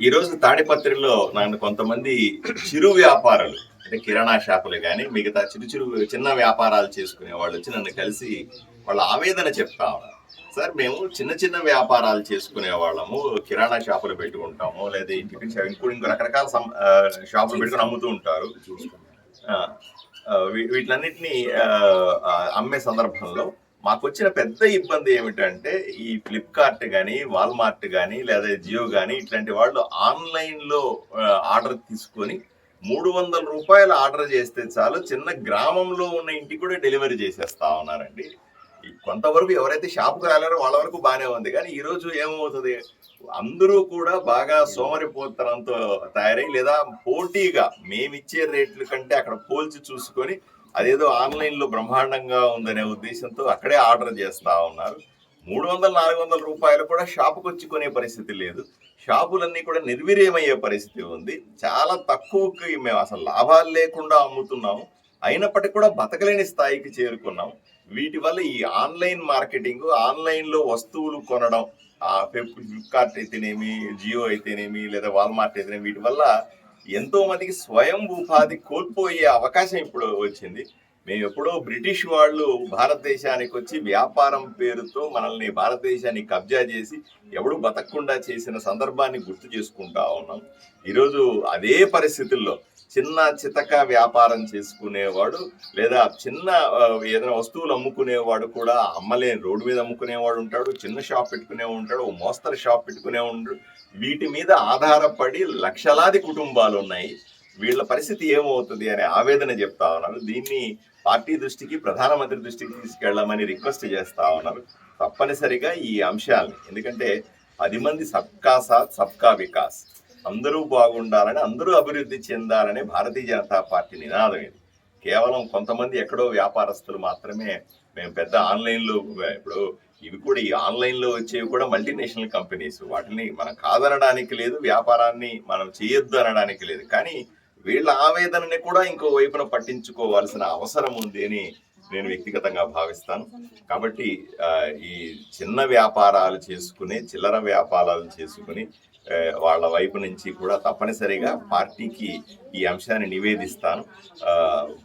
ఈ రోజు తాడిపత్రిలో నన్ను కొంతమంది చిరు వ్యాపారులు అంటే కిరాణా షాపులు కానీ మిగతా చిరు చిరు చిన్న వ్యాపారాలు చేసుకునే వాళ్ళు వచ్చి నన్ను కలిసి వాళ్ళ ఆవేదన చెప్తా సార్ మేము చిన్న చిన్న వ్యాపారాలు చేసుకునే వాళ్ళము కిరాణా షాపులు పెట్టుకుంటాము లేదా ఇంటికి ఇంకో ఇంకో రకరకాల షాపులు పెట్టుకుని అమ్ముతూ ఉంటారు. ఆ, ఆ, వీటిలన్నిటినీ అమ్మే సందర్భంలో మాకు వచ్చిన పెద్ద ఇబ్బంది ఏమిటంటే ఈ ఫ్లిప్కార్ట్ కానీ వాల్మార్ట్ కానీ లేదా జియో కానీ ఇట్లాంటి వాళ్ళు ఆన్లైన్లో ఆర్డర్ తీసుకొని మూడు వందల రూపాయలు ఆర్డర్ చేస్తే చాలు చిన్న గ్రామంలో ఉన్న ఇంటికి కూడా డెలివరీ చేసేస్తా ఉన్నారండి. కొంతవరకు ఎవరైతే షాప్కి రాలేరో వాళ్ళ వరకు బాగానే ఉంది. కానీ ఈరోజు ఏమవుతుంది? అందరూ కూడా బాగా సోమరిపోతనంతో తయారై లేదా పోటీగా మేమిచ్చే రేట్ల కంటే అక్కడ పోల్చి చూసుకొని అదేదో ఆన్లైన్లో బ్రహ్మాండంగా ఉందనే ఉద్దేశంతో అక్కడే ఆర్డర్ చేస్తా ఉన్నారు. మూడు వందల నాలుగు వందల రూపాయలు కూడా షాపుకి వచ్చి కొనే పరిస్థితి లేదు. షాపులన్నీ కూడా నిర్వీర్యమయ్యే పరిస్థితి ఉంది. చాలా తక్కువకి మేము అసలు లాభాలు లేకుండా అమ్ముతున్నాము. అయినప్పటికీ కూడా బతకలేని స్థాయికి చేరుకున్నాం. వీటి వల్ల ఈ ఆన్లైన్ మార్కెటింగ్ ఆన్లైన్లో వస్తువులు కొనడం ఆ ఫ్లిప్కార్ట్ అయితేనేమి జియో అయితేనేమి లేదా వాల్మార్ట్ అయితేనేమి వీటి వల్ల ఎంతో మందికి స్వయం ఉపాధి కోల్పోయే అవకాశం ఇప్పుడు వచ్చింది. మేము ఎప్పుడో బ్రిటిష్ వాళ్ళు భారతదేశానికి వచ్చి వ్యాపారం పేరుతో మనల్ని భారతదేశాన్ని కబ్జా చేసి ఎవడు బతకకుండా చేసిన సందర్భాన్ని గుర్తు చేసుకుంటా ఉన్నాం. ఈరోజు అదే పరిస్థితుల్లో చిన్న చితక వ్యాపారం చేసుకునేవాడు లేదా చిన్న ఏదైనా వస్తువులు అమ్ముకునేవాడు కూడా అమ్మలేని రోడ్డు మీద అమ్ముకునేవాడు ఉంటాడు చిన్న షాప్ పెట్టుకునే ఉంటాడు ఓ మోస్తరు షాప్ పెట్టుకునే ఉంటాడు వీటి మీద ఆధారపడి లక్షలాది కుటుంబాలు ఉన్నాయి. వీళ్ళ పరిస్థితి ఏమవుతుంది అనే ఆవేదన చెప్తా ఉన్నారు. దీన్ని పార్టీ దృష్టికి ప్రధానమంత్రి దృష్టికి తీసుకెళ్ళమని రిక్వెస్ట్ చేస్తా ఉన్నారు. తప్పనిసరిగా ఈ అంశాలని ఎందుకంటే పది మంది సబ్కా సాత్ సబ్కా వికాస్. అందరూ బాగుండాలని అందరూ అభివృద్ధి చెందాలని భారతీయ జనతా పార్టీ నినాదం ఇది. కేవలం కొంతమంది ఎక్కడో వ్యాపారస్తులు మాత్రమే మేము పెద్ద ఆన్లైన్లో ఇప్పుడు ఇవి కూడా ఈ ఆన్లైన్లో వచ్చేవి కూడా మల్టీనేషనల్ కంపెనీస్. వాటిని మనం కాదనడానికి లేదు వ్యాపారాన్ని మనం చేయొద్దు అనడానికి లేదు. కానీ వీళ్ళ ఆవేదనని కూడా ఇంకో వైపున పట్టించుకోవాల్సిన అవసరం ఉంది అని నేను వ్యక్తిగతంగా భావిస్తాను. కాబట్టి ఈ చిన్న వ్యాపారాలు చేసుకుని చిల్లర వ్యాపారాలు చేసుకుని వాళ్ళ వైపు నుంచి కూడా తప్పనిసరిగా పార్టీకి ఈ అంశాన్ని నివేదిస్తాను.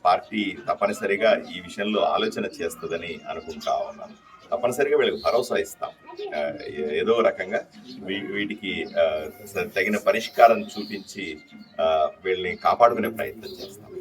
పార్టీ తప్పనిసరిగా ఈ విషయంలో ఆలోచన చేస్తుందని అనుకుంటా ఉన్నాను. తప్పనిసరిగా వీళ్ళకి భరోసా ఇస్తాం. ఏదో రకంగా వీ- వీటికి తగిన పరిష్కారం చూపించి వీళ్ళని కాపాడుకునే ప్రయత్నం చేస్తాం.